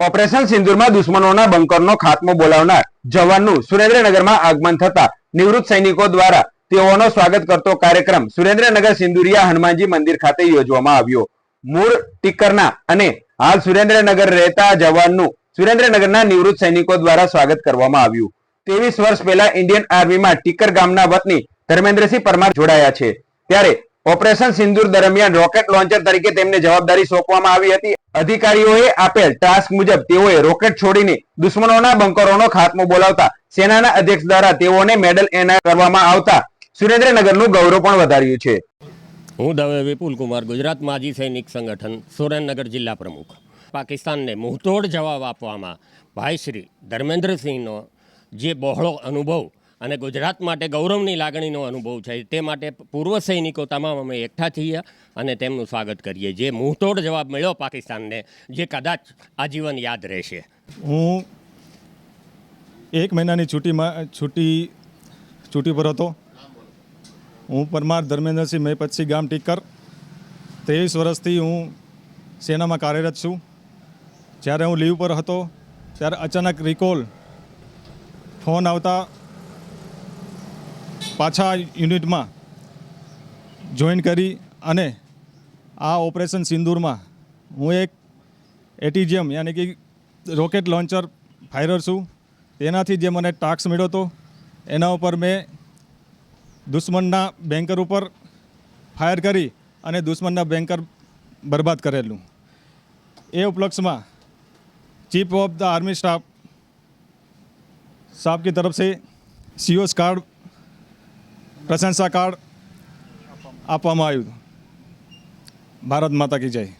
Operation સિંદુરમાં દુશ્મનોના બંકરનો ખાત્મો બોલાવનાર જવાનનું સુરેન્દ્રનગરમાં આગમન થતા નિવૃત્ત સૈનિકો દ્વારા તેઓનો સ્વાગત કરતો કાર્યક્રમ સુરેન્દ્રનગર સિંદુરિયા હનુમાનજી મંદિર ખાતે યોજવામાં આવ્યો. મૂળ ટીકરના અને હાલ સુરેન્દ્રનગર રહેતા જવાનનું સુરેન્દ્રનગરના નિવૃત્ત સૈનિકો દ્વારા સ્વાગત કરવામાં આવ્યું. ત્રેવીસ વર્ષ પહેલા ઇન્ડિયન આર્મીમાં ટીકર ગામના વતની ધર્મેન્દ્રસિંહ પરમાર જોડાયા છે. ત્યારે ઓપરેશન સિંદુર દરમિયાન રોકેટ લોન્ચર તરીકે તેમને જવાબદારી સોંપવામાં આવી હતી. અધિકારીઓએ આપેલ ટાસ્ક મુજબ તેઓએ રોકેટ છોડીને દુશ્મનોના બંકરોનો ખાત્મો બોલાવતા સેનાના અધ્યક્ષ દ્વારા તેઓને મેડલ એનાયત કરવામાં આવતા સુરેન્દ્રનગરનું ગૌરવ પણ વધાર્યું છે. હું દવે વિપુલ કુમાર, ગુજરાત માજી સૈનિક સંગઠન, સુરેન્દ્રનગર જિલ્લા પ્રમુખ. પાકિસ્તાનને મુંહતોડ જવાબ આપવામાં ભાઈ શ્રી ધર્મેન્દ્રસિંહનો જે બહોળો અનુભવ અને ગુજરાત માટે ગૌરવની લાગણીનો અનુભવ છે તે માટે પૂર્વ સૈનિકો તમામ અમે એકઠા થઈએ અને તેમનું સ્વાગત કરીએ. જે મુંહતોડ જવાબ મળ્યો પાકિસ્તાનને, જે કદાચ આજીવન યાદ રહેશે. હું એક મહિનાની છૂટીમાં, છૂટી છૂટી પર હતો. હું પરમાર ધર્મેન્દ્રસિંહ મેપતસિંહ ગામ ટીકર. ત્રેવીસ વર્ષથી હું સેનામાં કાર્યરત છું. જ્યારે હું લીવ પર હતો, ત્યારે અચાનક રિકોલ ફોન આવતા પાછા યુનિટમાં જોઈન કરી અને આ ઓપરેશન સિંદૂરમાં હું એક એટીજીએમ યાની કે રોકેટ લોન્ચર ફાયરર છું. તેનાથી જે મને ટાસ્ક મળ્યો હતો, એના ઉપર મેં દુશ્મનના બેન્કર ઉપર ફાયર કરી અને દુશ્મનના બેન્કર બરબાદ કરેલું. એ ઉપલક્ષમાં chief of the army staff સાહેબ કી તરફ સે સીઓસ કાર્ડ પ્રશંસા કાર્ડ આપવામાં આવ્યું. ભારત માતા કી જય.